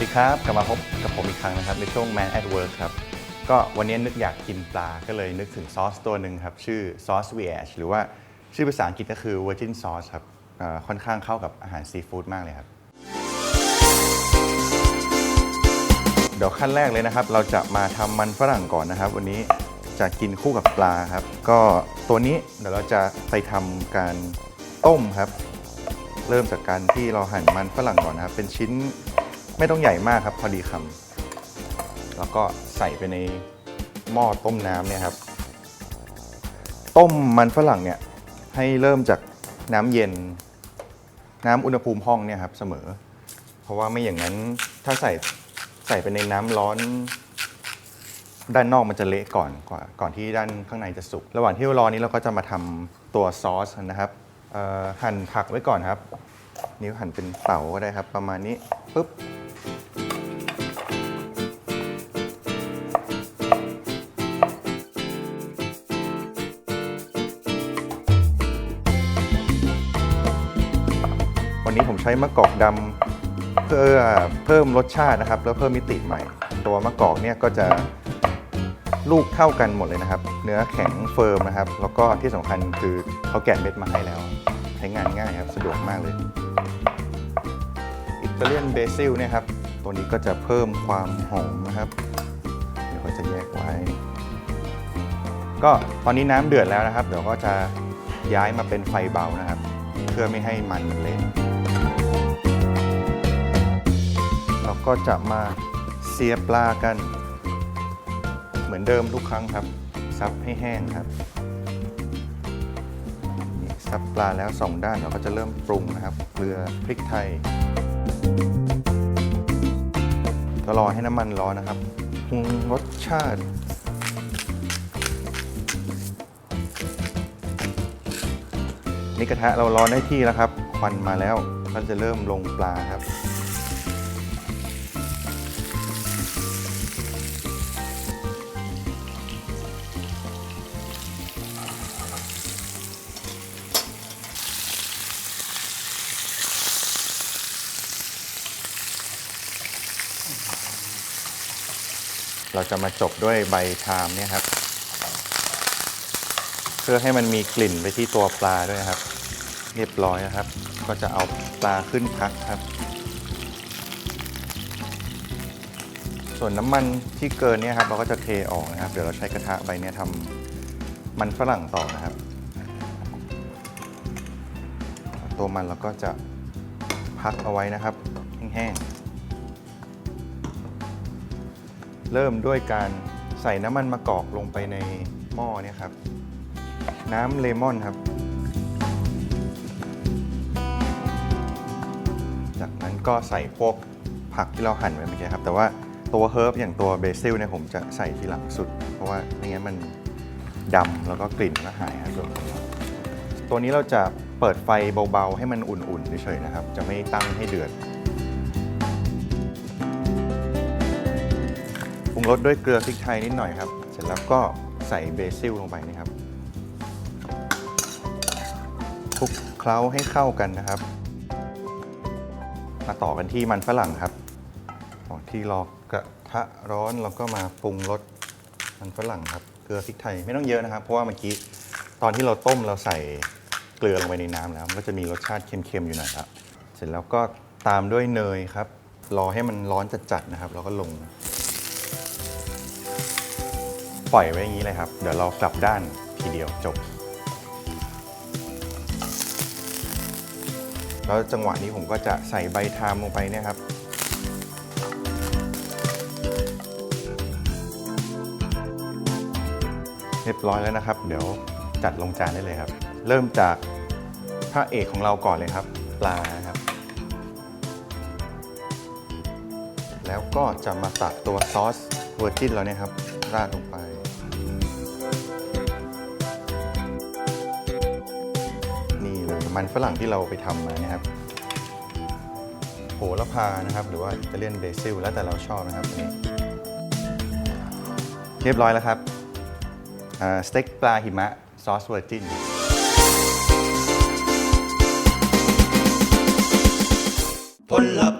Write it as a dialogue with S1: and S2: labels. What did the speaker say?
S1: วัสดีครับ กลับมาพบกับผมอีกครั้งนะครับ ในช่วง Man at Work ครับ ก็วันนี้นึกอยากกินปลาก็เลยนึกถึงซอสตัวหนึ่งครับ ชื่อซอส v h หรือว่าชื่อภาษาอังกฤษก็คือ Virgin Sauce ครับค่อนข้างเข้ากับอาหารซีฟู้ดมากเลยครับ เดี๋ยวขั้นแรกเลยนะครับ เราจะมาทำมันฝรั่งก่อนนะครับ วันนี้จะกินคู่กับปลาครับ ก็ตัวนี้เดี๋ยวเราจะไปทำการต้มครับ เริ่มจากการที่เราหั่นมันฝรั่งก่อนนะครับ เป็นชิ้น ไม่ต้องใหญ่มากครับพอดีคำแล้วก็ใส่ไปในหม้อต้มน้ำเนี่ยครับ ต้มมันฝรั่งเนี่ยให้เริ่มจากน้ำเย็น น้ำอุณหภูมิห้องเนี่ยครับเสมอ เพราะว่าไม่อย่างนั้นถ้าใส่ใส่ไปในน้ำร้อน ด้านนอกมันจะเละก่อนกว่าก่อนที่ด้านข้างในจะสุก ระหว่างที่รอนี้เราก็จะมาทำตัวซอสนะครับหั่นผักไว้ก่อนครับ นิ้วหั่นเป็นเต๋าก็ได้ครับ ประมาณนี้ปุ๊บ วันนี้ผมใช้มะกอกดำเพื่อเพิ่มรสชาตินะครับ แล้วเพิ่มมิติใหม่ ตัวมะกอกเนี่ยก็จะลูกเท่ากันหมดเลยนะครับ เนื้อแข็งเฟิร์มนะครับ แล้วก็ที่สำคัญคือเขาแกะเม็ดมาให้แล้ว ใช้งานง่ายครับสะดวกมากเลยอิตาเลียนเบซิลเนี่ยครับตัวนี้ก็จะเพิ่มความหอมนะครับเดี๋ยวก็จะแยกไว้ ก็ตอนนี้น้ำเดือดแล้วนะครับ เดี๋ยวก็จะย้ายมาเป็นไฟเบานะครับ เพื่อไม่ให้มันเละ ก็จะมาเสียปลากัน เหมือนเดิมทุกครั้งครับ ซับให้แห้งครับนี่ซับปลาแล้วสองด้านเราก็จะเริ่มปรุงนะครับ เกลือพริกไทย ก็รอให้น้ำมันร้อนนะครับปรุงรสชาตินี่กระทะเราร้อนได้ที่แล้วครับ ควันมาแล้วก็จะเริ่มลงปลาครับ เราจะมาจบด้วยใบชามเนี่ยครับ เพื่อให้มันมีกลิ่นไปที่ตัวปลาด้วยครับ เรียบร้อยนะครับ ก็จะเอาปลาขึ้นพักครับ ส่วนน้ำมันที่เกินเนี่ยครับ เราก็จะเทออกนะครับ เดี๋ยวเราใช้กระทะใบเนี้ยทำมันฝรั่งต่อนะครับ ตัวมันเราก็จะพักเอาไว้นะครับ แห้งๆ เริ่มด้วยการใส่น้ำมันมะกอกลงไปในหม้อเนี่ยครับ น้ำเลมอนครับ จากนั้นก็ใส่พวกผักที่เราหั่นไว้เมื่อกี้ครับ แต่ว่าตัวเฮิร์บอย่างตัวเบซิลเนี่ยผมจะใส่ทีหลังสุด เพราะว่าไม่งั้นมันดำแล้วก็กลิ่นก็หายครับตัวนี้เราจะเปิดไฟเบาๆ ให้มันอุ่นๆเฉยๆนะครับ จะไม่ตั้งให้เดือด รุงรสด้วยเกลือพริกไทยนิดหน่อยครับ เสร็จแล้วก็ใส่เบซิลลงไปนี่ครับคลุกเคล้าให้เข้ากันนะครับ มาต่อกันที่มันฝรั่งครับก่อนที่รอกระทะร้อนเราก็มาปรุงรสมันฝรั่งครับ เกลือพริกไทยไม่ต้องเยอะนะครับ เพราะว่าเมื่อกี้ตอนที่เราต้มเราใส่เกลือลงไปในน้ำแล้วมันก็จะมีรสชาติเค็มๆอยู่หน่อยครับ เสร็จแล้วก็ตามด้วยเนยครับ รอให้มันร้อนจัดๆนะครับแล้วก็ลง ปล่อยไว้อย่างนี้เลยครับ เดี๋ยวเรากลับด้านทีเดียวจบ แล้วจังหวะนี้ผมก็จะใส่ใบทามลงไปเนี่ยครับเรียบร้อยแล้วนะครับ เดี๋ยวจัดลงจานได้เลยครับ เริ่มจากพระเอกของเราก่อนเลยครับ ปลาครับ แล้วก็จะมาตักตัวซอสเวอร์จินเราเนี่ยครับราดลงไป มันฝรั่งที่เราไปทำมานะครับโหระพานะครับ หรือว่าอิตาเลียนเบซิลแล้วแต่เราชอบนะครับนี่เรียบร้อยแล้วครับสเต็กปลาหิมะซอสเวอร์จิน
S2: ผลพั